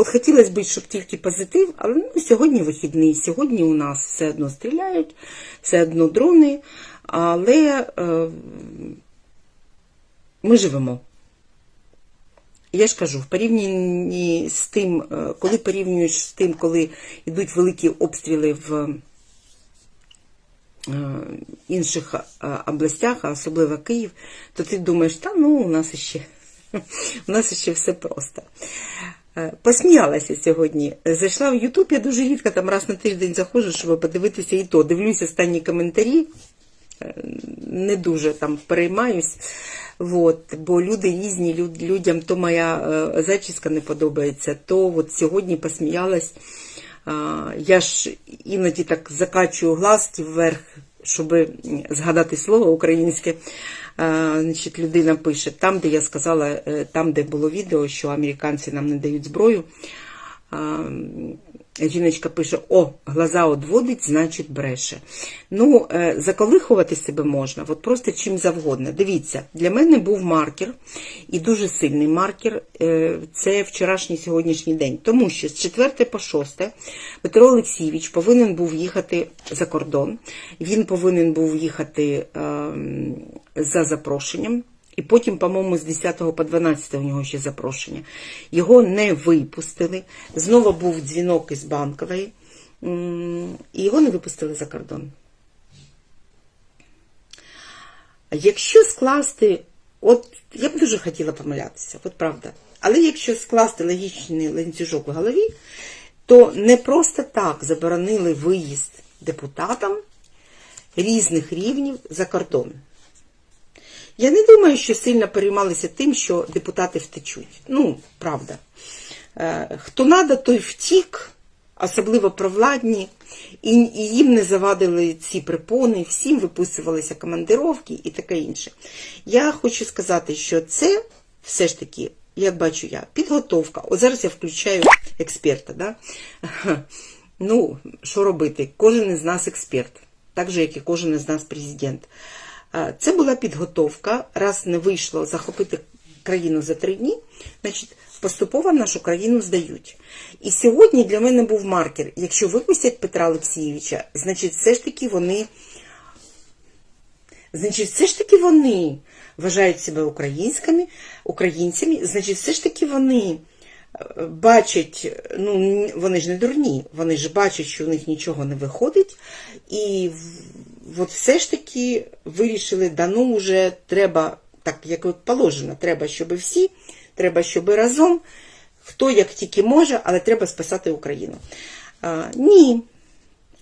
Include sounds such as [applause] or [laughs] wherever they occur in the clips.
От хотілося б, щоб тільки позитив, але ну, сьогодні вихідний, сьогодні у нас все одно стріляють, все одно дрони, але е, ми живемо. Я ж кажу, в порівнянні з тим, е, коли порівнюєш з тим, коли йдуть великі обстріли в е, інших е, областях, а особливо Київ, то ти думаєш, та ну у нас ще, [laughs] у нас ще все просто. Е, Посміялася сьогодні. Зайшла в Ютуб, я дуже рідко там раз на тиждень заходжу, щоб подивитися і то. Дивлюсь останні коментарі, е, не дуже там переймаюсь. Вот, бо люди різні, люд- людям то моя е, зачіска не подобається, то от сьогодні посміялась. Я ж іноді так закачую глазки вверх, щоб згадати слово українське. Значить, людина пише, там, де я сказала, е, там, де було відео, що американці нам не дають зброю. Жіночка пише: О, глаза одводить, значить бреше. Ну, е, заколихувати себе можна, от просто чим завгодно. Дивіться, для мене був маркер, і дуже сильний маркер е, це вчорашній сьогоднішній день. Тому що з 4 по 6 Петро Олексійович повинен був їхати за кордон, він повинен був їхати ем, за запрошенням. І потім, по-моєму, з 10 по 12 у нього ще запрошення. Його не випустили. Знову був дзвінок із банкової, і його не випустили за кордон. Якщо скласти, от я б дуже хотіла помилятися, от правда. Але якщо скласти логічний ланцюжок у голові, то не просто так заборонили виїзд депутатам різних рівнів за кордон. Я не думаю, що сильно переймалися тим, що депутати втечуть. Ну, правда. Е, Хто надо, той втік, особливо провладні, і, їм не завадили ці припони, всім виписувалися командировки і таке інше. Я хочу сказати, що це все ж таки, як бачу я, підготовка. От зараз я включаю експерта. Да? Ну, що робити? Кожен із нас експерт, так же, як і кожен із нас президент. Це була підготовка. Раз не вийшло захопити країну за три дні, значить, поступово нашу країну здають. І сьогодні для мене був маркер. Якщо випустять Петра Олексійовича, значить, все ж таки вони. Значить, все ж таки вони вважають себе українськими, українцями, значить, все ж таки вони бачать, ну вони ж не дурні, вони ж бачать, що у них нічого не виходить, і от все ж таки вирішили, да ну вже треба, так як от положено, треба, щоб всі, треба, щоб разом, хто як тільки може, але треба спасати Україну. А, ні,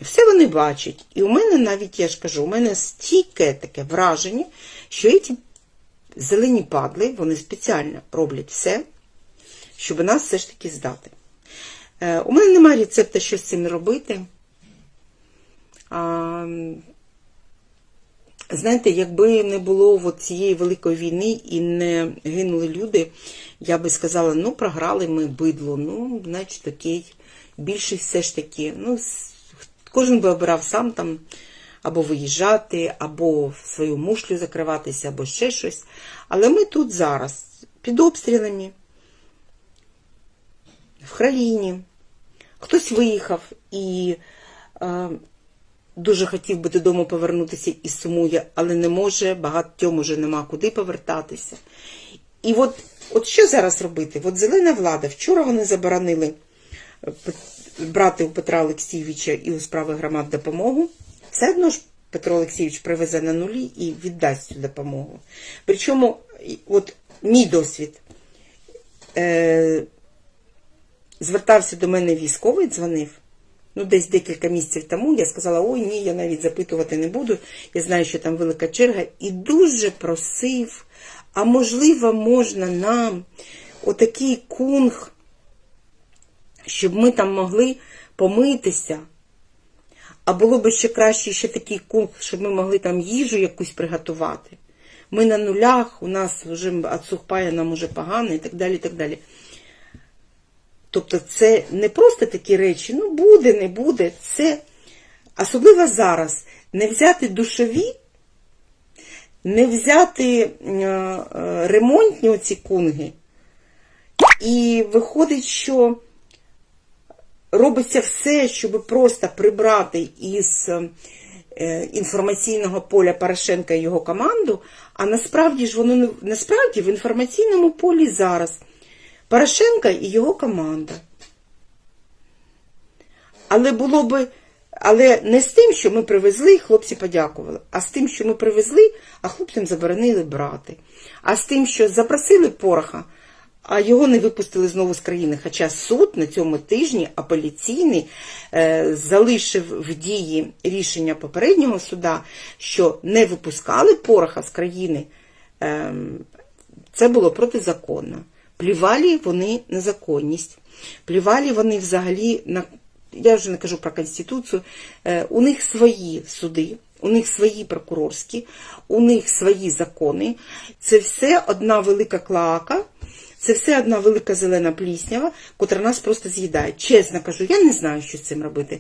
все вони бачать. І у мене навіть, я ж кажу, у мене стійке таке враження, що ці зелені падли, вони спеціально роблять все, щоб нас все ж таки здати. Е, у мене немає рецепта, що з цим робити. Знаєте, якби не було цієї великої війни і не гинули люди, я би сказала, ну, програли ми бидло, ну, значить, окей. Більшість все ж таки, ну, кожен би обирав сам там або виїжджати, або в свою мушлю закриватися, або ще щось. Але ми тут зараз під обстрілами, в країні. Хтось виїхав і е, дуже хотів би додому повернутися і сумує, але не може, багатьом уже нема куди повертатися. І от, от що зараз робити? От зелена влада, вчора вони заборонили е, брати у Петра Олексійовича і у справи громад допомогу. Все одно ж Петро Олексійович привезе на нулі і віддасть цю допомогу. Причому, от мій досвід. Е, звертався до мене військовий, дзвонив. Ну, десь декілька місяців тому я сказала: ой, ні, я навіть запитувати не буду. Я знаю, що там велика черга. І дуже просив, а можливо, можна нам отакий кунг, щоб ми там могли помитися. А було б ще краще ще такий кунг, щоб ми могли там їжу якусь приготувати. Ми на нулях, у нас вже від сухпая нам уже погано і так далі. і так далі. Тобто це не просто такі речі, ну буде, не буде. Це особливо зараз не взяти душові, не взяти е, е, ремонтні оці кунги. І виходить, що робиться все, щоб просто прибрати із е, інформаційного поля Порошенка і його команду, а насправді ж воно насправді в інформаційному полі зараз Порошенка і його команда. Але було би, але не з тим, що ми привезли, хлопці подякували, а з тим, що ми привезли, а хлопцям заборонили брати. А з тим, що запросили пороха, а його не випустили знову з країни. Хоча суд на цьому тижні апеляційний е, залишив в дії рішення попереднього суда, що не випускали пороха з країни. Е, це було протизаконно. Плівалі вони на законність, плівалі вони взагалі на. Я вже не кажу про Конституцію, е, у них свої суди, у них свої прокурорські, у них свої закони. Це все одна велика клоака, це все одна велика зелена пліснява, котра нас просто з'їдає. Чесно кажу, я не знаю, що з цим робити.